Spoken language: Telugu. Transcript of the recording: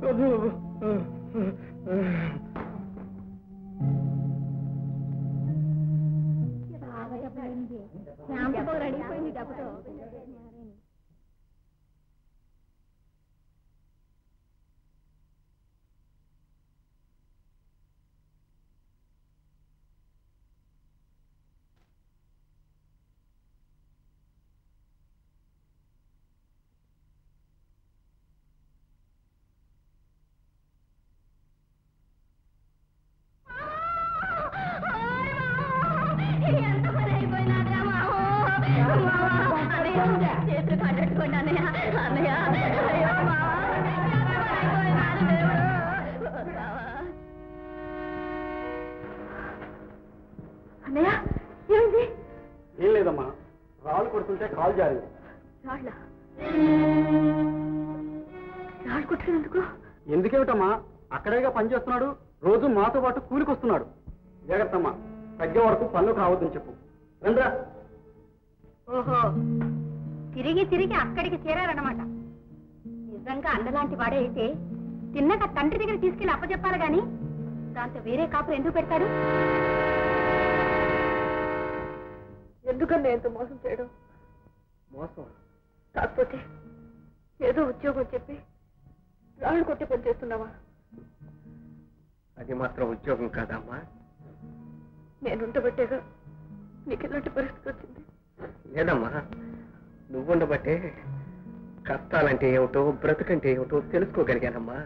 不不不，嗯。ఏమైంది? ఏం లేదమ్మా. రాళ్ళు కొడుతుంటే కాలు జారింది. రాళ్ళ? రాళ్ళు కొట్టుకున్నందుకు ఎందుకేమిటమ్మా? అక్కడేగా పని చేస్తున్నాడు. రోజు మాతో పాటు కూలికొస్తున్నాడు. జాగ్రత్తమ్మా. తగ్గే వరకు పనులు కావద్దని చెప్పు. రండ్రా. ఓహో. తిరిగి తిరిగి అక్కడికి చేరారన్నమాట. నిజంగా అన్నలాంటి వాడే అయితే తిన్నక తండ్రి దగ్గర తీసుకెళ్ళి అప్పచెప్పాలి గాని దాంతో వేరే కాపురం ఎందుకు పెడతాడు? ఎందుకన్నా ఎంత మోసం చేయడం? మోసం? కాకపోతే ఏదో ఉద్యోగం చెప్పి రాళ్ళు కొట్టి పని చేస్తున్నావా? అది మాత్రం ఉద్యోగం కాదమ్మా. నేనుండబట్టేగా నీకు ఇలాంటి పరిస్థితి వచ్చింది. లేదమ్మా. నువ్వుండబట్టే కష్టాలంటే ఏమిటో బ్రతుకంటే ఏమిటో తెలుసుకోగలిగానమ్మా.